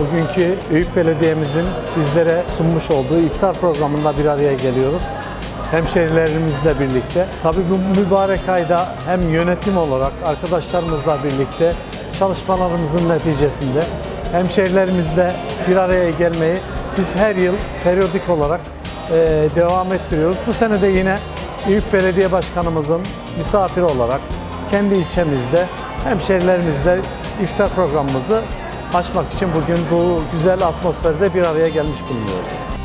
Bugünkü Eyüp Belediye'mizin bizlere sunmuş olduğu iftar programında bir araya geliyoruz. Hemşehrilerimizle birlikte. Tabii bu mübarek ayda hem yönetim olarak arkadaşlarımızla birlikte çalışmalarımızın neticesinde hemşehrilerimizle bir araya gelmeyi biz her yıl periyodik olarak e, devam ettiriyoruz. Bu sene de yine Eyüp Belediye Başkanımızın misafiri olarak kendi ilçemizde hemşehrilerimizle iftar programımızı açmak için bugün bu güzel atmosferde bir araya gelmiş bulunuyoruz.